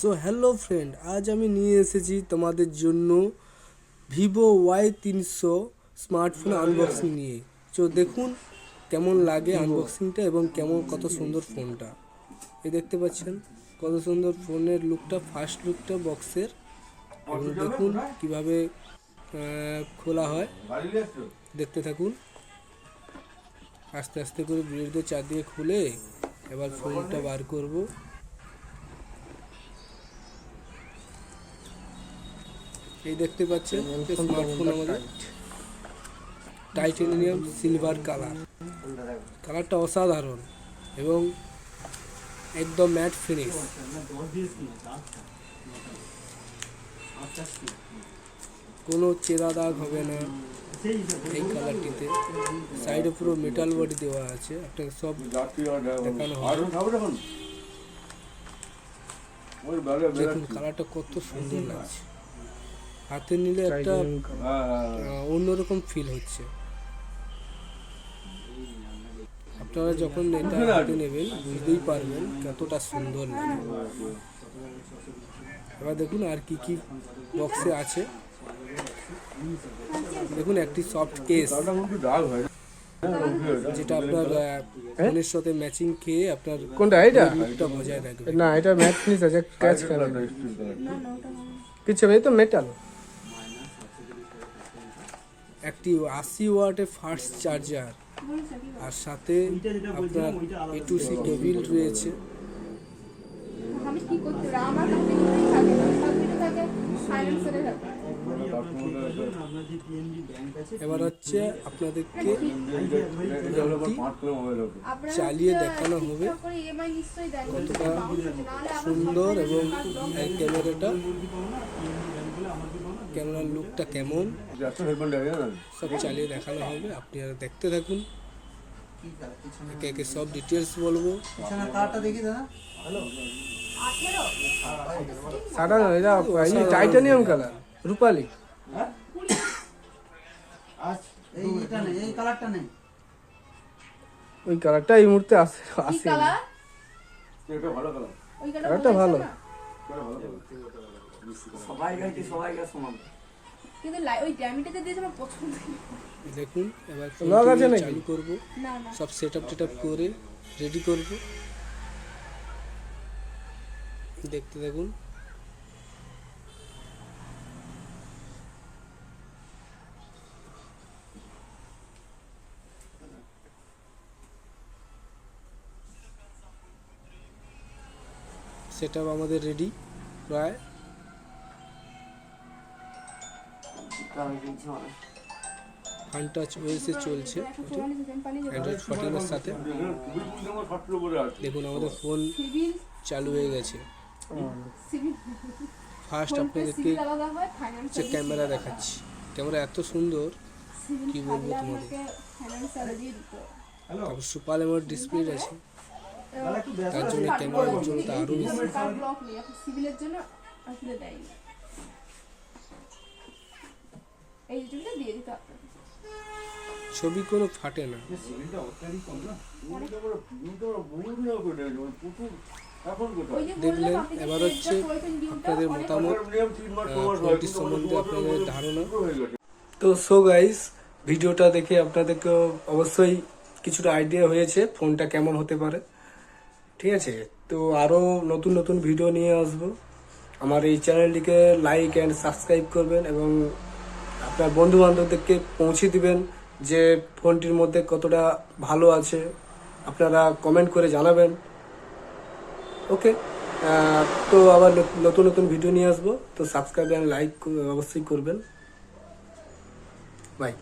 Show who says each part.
Speaker 1: So hello friend আজ আমি নিয়ে এসেছি তোমাদের জন্য ভিভো ওয়াই তিনশো স্মার্টফোন আনবক্সিং নিয়ে। তো দেখুন কেমন লাগে আনবক্সিংটা এবং কেমন কত সুন্দর ফোনটা। এই দেখতে পাচ্ছেন কত সুন্দর ফোনের লুকটা ফার্স্ট লুকটা বক্সের এবং দেখুন কীভাবে খোলা হয়। দেখতে থাকুন। আস্তে আস্তে করে দিয়ে চারদিকে খুলে এবার ফোনটা বার করব। এই দেখতে পাচ্ছেন স্মার্টফোন আমাদের। টাইটেনিয়াম সিলভার কালার কালারটা অসাধারণ এবং একদম ম্যাট ফিনিশ কোনো চেরা দাগ হবে না এই কালারটিতে সাইডে পুরো মেটাল বডি দেওয়া আছে আপনাকে সব দেখানো হবে। দেখুন কালারটা কত সুন্দর লাগছে। হাতে নিলে একটা আহ, অন্যরকম ফিল হচ্ছে। আপনারা যখন এটা হাতে নেবেন বুঝতেই পারবেন কতটা সুন্দর লাগে। এবার দেখুন আর কি কি বক্সে আছে। দেখুন একটি সফট কেস যেটা আপনার ফোনের সাথে ম্যাচিং খেয়ে আপনার
Speaker 2: কোনটা এইটা?
Speaker 1: লুকটা বজায় রাখবে।
Speaker 2: না এটা ম্যাট ফিনিশ আছে ক্যাচ কালার কিছু হবে এই তো মেটাল
Speaker 1: একটি আশি ওয়াটের ফাস্ট চার্জার আর সাথে আপনার এ টু সি কেবিল রয়েছে। এবার হচ্ছে আপনাদেরকে চালিয়ে দেখানো হবে
Speaker 3: দেন।
Speaker 1: কতটা সুন্দর এবং ক্যামেরাটা ক্যামেরার লুকটা কেমন? সব চালিয়ে দেখানো হবে আপনি আর দেখতে থাকুন। একে একে সব ডিটেলস বলব।
Speaker 3: আঠেরো?
Speaker 2: সাদা না। এটা টাইটানিয়াম কালার রূপালি।
Speaker 4: এইটা নেই এই কালারটা নেই।
Speaker 2: ওই কালারটা এই মুহূর্তে আসে
Speaker 3: কি
Speaker 2: আসে
Speaker 3: কালার? ওই
Speaker 2: কালারটা ভালো।
Speaker 4: সবাই গাইতে সবাই গাছ সমান
Speaker 3: কিন্তু ওই ড্যামিটা দিয়েছে আমার পছন্দ
Speaker 1: দেখুন এবার
Speaker 2: লক আছে নাকি?
Speaker 1: চালু করব।
Speaker 3: না না।
Speaker 1: সব সেট আপ টেট করে রেডি করব। দেখতে দেখুন সেট আমাদের রেডি প্রায়। ফান টাচ ওয়েসে চলছে অ্যান্ড্রয়েড ফোরটিনের সাথে। দেখুন আমাদের ফোন চালু হয়ে গেছে। ফার্স্ট আপনাদেরকে যে ক্যামেরা দেখাচ্ছি। ক্যামেরা এত সুন্দর কি বলব তোমাদের? তারপর সুপার এমন ডিসপ্লে আছে। তার জন্য ক্যামেরার জন্য তো আরও বেশি।
Speaker 3: এই দিয়ে দিতে আপনাকে
Speaker 1: ছবি কোনো ফাটে না। দেখলেন, এবার হচ্ছে আপনাদের মতামত আহ, সম্বন্ধে আপনাদের ধারণা। তো সো গাইস ভিডিওটা দেখে আপনাদেরকে অবশ্যই কিছুটা আইডিয়া হয়েছে ফোনটা কেমন হতে পারে। ঠিক আছে? তো আরও নতুন নতুন ভিডিও নিয়ে আসব। আমার এই চ্যানেলটিকে লাইক অ্যান্ড সাবস্ক্রাইব করবেন এবং আপনার বন্ধু বান্ধবদেরকে পৌঁছে দিবেন যে ফোনটির মধ্যে কতটা ভালো আছে। আপনারা কমেন্ট করে জানাবেন। ওকে তো আবার নত- নতুন নতুন ভিডিও নিয়ে আসব। তো সাবস্ক্রাইব অ্যান্ড লাইক অবশ্যই করবেন। বাই